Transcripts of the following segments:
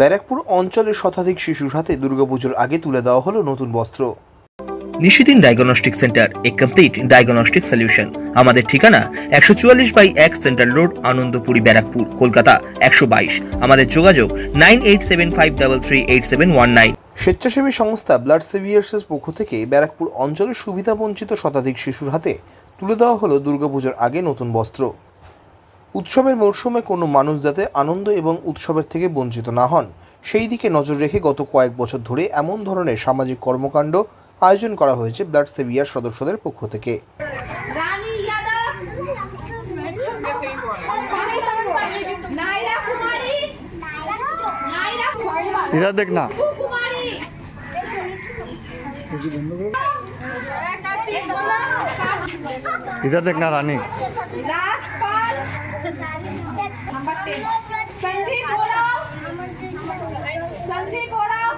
ব্যারাকপুর অঞ্চলের শতাধিক শিশুর হাতে দুর্গাপুজোর আগে তুলে দেওয়া হলো নতুন বস্ত্র। নিশিদিন ডায়াগনস্টিক সেন্টার এ কমপ্লিট ডায়াগনস্টিক সলিউশন আমাদের ঠিকানা একশো চুয়াল্লিশ বাই এক সেন্ট্রাল রোড আনন্দপুরি ব্যারাকপুর কলকাতা একশো বাইশ। আমাদের যোগাযোগ nine eight seven five double three eight seven one nine. স্বেচ্ছাসেবী সংস্থা ব্লাড সেভিয়ার্সের পক্ষ থেকে ব্যারাকপুর অঞ্চলের সুবিধাবঞ্চিত শতাধিক শিশুর হাতে তুলে দেওয়া হলো দুর্গাপুজোর আগে নতুন বস্ত্র। উৎসবের মরশুমে কোনো মানুষ যাতে আনন্দ এবং উৎসবের থেকে বঞ্চিত না হন সেই দিকে নজর রেখে গত কয়েক বছর ধরে এমন ধরনের সামাজিক কর্মকাণ্ড আয়োজন করা হয়েছে ব্লাড সেভিয়ার সদস্যদের পক্ষ থেকে রানী যাদব নাইরা কুমারী নাইরা इधर देखना কুমারী इधर देखना रानी রাজপাল নাম্বার 10 সন্দীপ ওরাও সন্দীপ ওরাও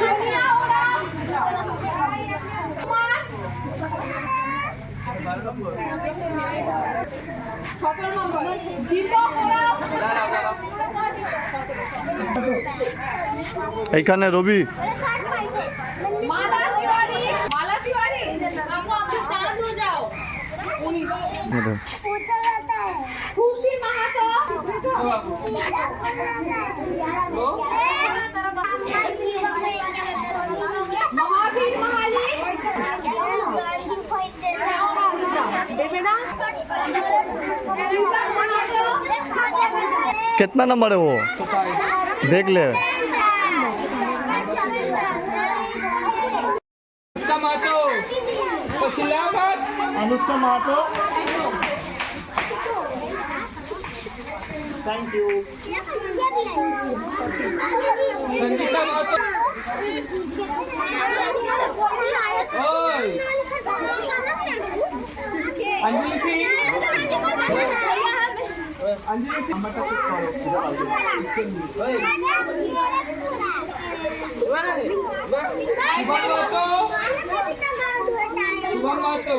সোনিয়া ওরাও সতেরো নম্বর দীপক ওরাও এইখানে রবি। इधर। खुशी महातो महावीर महाली देवे ना दीपक महातो कितना नंबर है वो देख ले Kamato, Thank you. Mình đi tâm ô tô. Ôi. Anjali Anjali amma ta ko ko ida ba. Oi. Wai. Wai. Bangoto. Bangoto. Bangoto.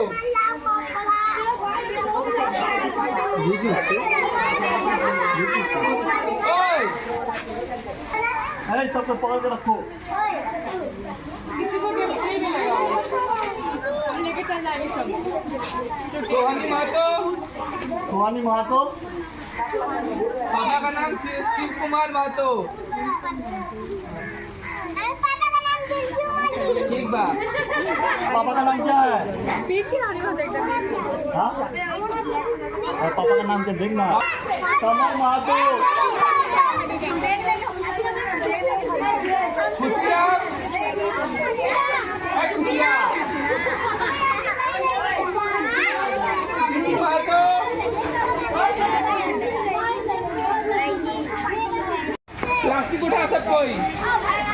Bangoto. सबको पकड़ के रखो सोहानी Mato, सुहानी महतो पापा का नाम शिव शिव कुमार Mato, ठीक बा पापा का नाम क्या है पीछे आने को देखते पीछे हाँ और पापा का नाम क्या देखना कमल महतो खुशिया खुशिया Mato, प्लास्टिक उठा सब कोई सुन दे